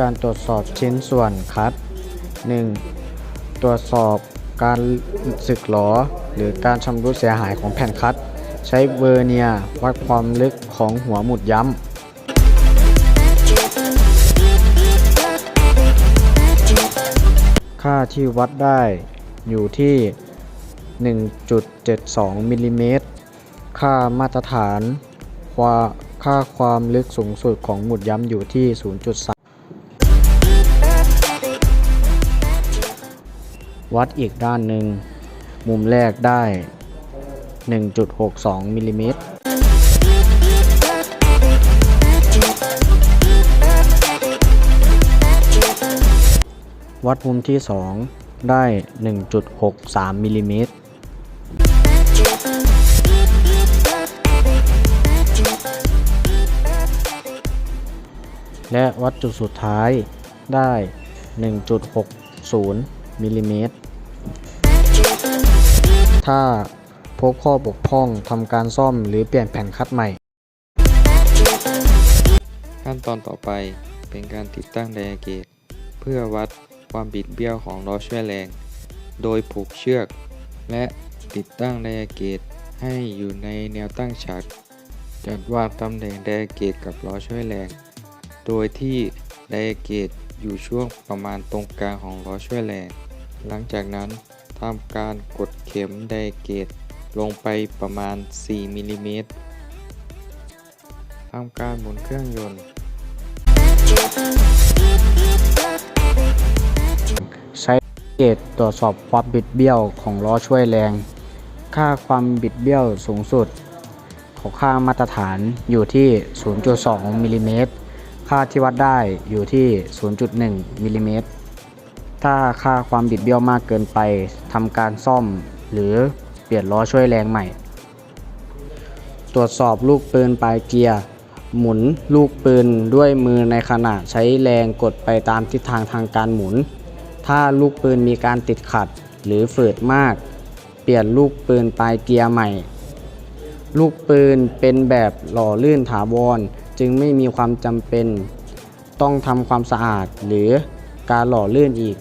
การตรวจสอบชิ้นส่วนคัด 1. ตรวจสอบการสึกหรอหรือการชำรุดเสียหายของแผ่นคัด ใช้เวอร์เนียวัดความลึกของหัวหมุดย้ำ ค่าที่วัดได้อยู่ที่ 1.72มิลลิเมตร ค่ามาตรฐานความค่าความลึกสูงสุดของหมุดย้ำอยู่ที่ 0.3 วัดอีกด้านหนึ่ง มุมแรกได้ 1.62มิลลิเมตรวัดมุมที่ 2 ได้ 1.63มิลลิเมตรและวัดจุดสุดท้ายได้ 1.60มิลลิเมตร ถ้าพบข้อบกพร่องทำการซ่อมหรือเปลี่ยนแผ่นคัดใหม่ ขั้นตอนต่อไปเป็นการติดตั้งไดอะเกต เพื่อวัดความบิดเบี้ยวของล้อช่วยแรง โดยผูกเชือก และติดตั้งไดอะเกตให้อยู่ในแนวตั้งฉากจัดวางตำแหน่งไดอะเกตกับล้อช่วยแรง โดยที่ไดอะเกตอยู่ช่วงประมาณตรงกลางของล้อช่วยแรง หลังจากนั้น ทำการกดเข็มไดเกตลงไปประมาณ 4มิลลิเมตรทำการหมุนเครื่องยนต์ ใช้เกจตรวจสอบความบิดเบี้ยวของล้อช่วยแรง ค่าความบิดเบี้ยวสูงสุด ของค่ามาตรฐานอยู่ที่ 0.2มิลลิเมตร ค่าที่วัดได้อยู่ที่ 0.1มิลลิเมตร ถ้าค่าความบิดเบี้ยวมากเกินไปทำการซ่อม หรือเปลี่ยนล้อช่วยแรงใหม่ ตรวจสอบลูกปืนปลายเกียร์ หมุนลูกปืนด้วยมือในขณะใช้แรงกดไปตามทิศทางทางการหมุน ถ้าลูกปืนมีการติดขัดหรือฝืดมาก เปลี่ยนลูกปืนปลายเกียร์ใหม่ ลูกปืนเป็นแบบหล่อลื่นถาวร จึงไม่มีความจำเป็น ต้องทำความสะอาดหรือการหล่อลื่นอีก